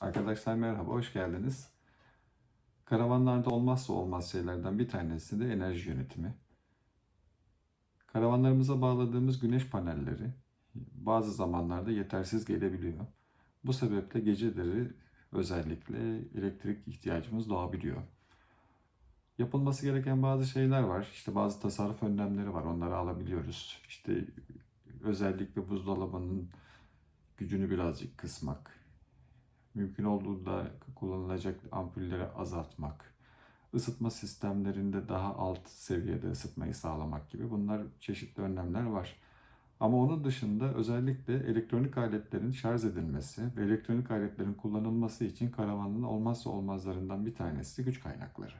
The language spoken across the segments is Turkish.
Arkadaşlar merhaba, hoş geldiniz. Karavanlarda olmazsa olmaz şeylerden bir tanesi de enerji yönetimi. Karavanlarımıza bağladığımız güneş panelleri bazı zamanlarda yetersiz gelebiliyor. Bu sebeple geceleri özellikle elektrik ihtiyacımız doğabiliyor. Yapılması gereken bazı şeyler var. İşte bazı tasarruf önlemleri var. Onları alabiliyoruz. İşte özellikle buzdolabının gücünü birazcık kısmak, mümkün olduğunda kullanılacak ampulleri azaltmak, ısıtma sistemlerinde daha alt seviyede ısıtmayı sağlamak gibi bunlar çeşitli önlemler var. Ama onun dışında özellikle elektronik aletlerin şarj edilmesi ve elektronik aletlerin kullanılması için karavanın olmazsa olmazlarından bir tanesi güç kaynakları.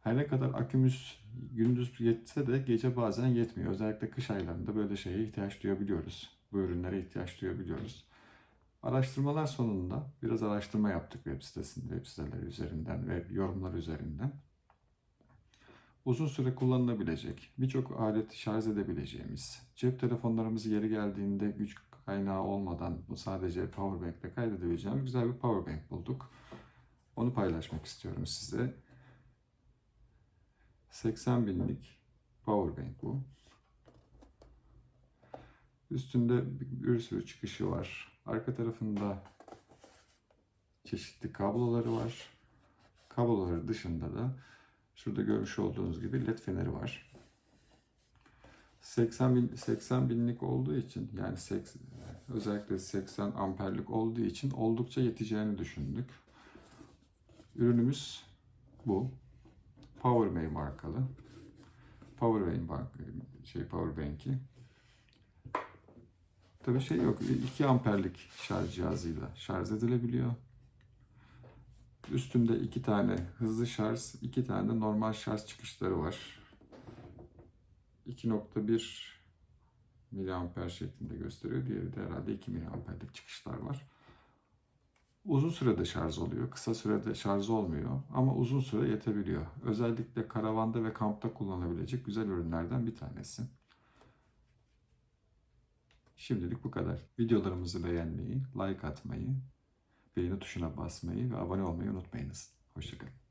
Her ne kadar akümüz gündüz yetse de gece bazen yetmiyor. Özellikle kış aylarında böyle şeye ihtiyaç duyabiliyoruz. Bu ürünlere ihtiyaç duyabiliyoruz. Araştırmalar sonunda biraz araştırma yaptık web sitesinde, web siteleri üzerinden ve yorumlar üzerinden. Uzun süre kullanılabilecek, birçok aleti şarj edebileceğimiz, cep telefonlarımız yeri geldiğinde güç kaynağı olmadan sadece powerbank ile kaydedebileceğimiz güzel bir powerbank bulduk. Onu paylaşmak istiyorum size. 80 binlik powerbank bu. Üstünde bir sürü çıkışı var. Arka tarafında çeşitli kabloları var. Kabloları dışında da şurada görmüş olduğunuz gibi led feneri var. 80 bin 80 binlik olduğu için yani 80, özellikle 80 amperlik olduğu için oldukça yeteceğini düşündük. Ürünümüz bu. Powerbank markalı. Powerbank şey Powerbank'i. Tabii şey yok. 2 amperlik şarj cihazıyla şarj edilebiliyor. Üstünde iki tane hızlı şarj, iki tane de normal şarj çıkışları var. 2.1 miliamper şeklinde gösteriyor. Diğeri de herhalde 2 miliamperlik çıkışlar var. Uzun sürede şarj oluyor. Kısa sürede şarj olmuyor ama uzun süre yetebiliyor. Özellikle karavanda ve kampta kullanabilecek güzel ürünlerden bir tanesi. Şimdilik bu kadar. Videolarımızı beğenmeyi, like atmayı, beğeni tuşuna basmayı ve abone olmayı unutmayınız. Hoşçakalın.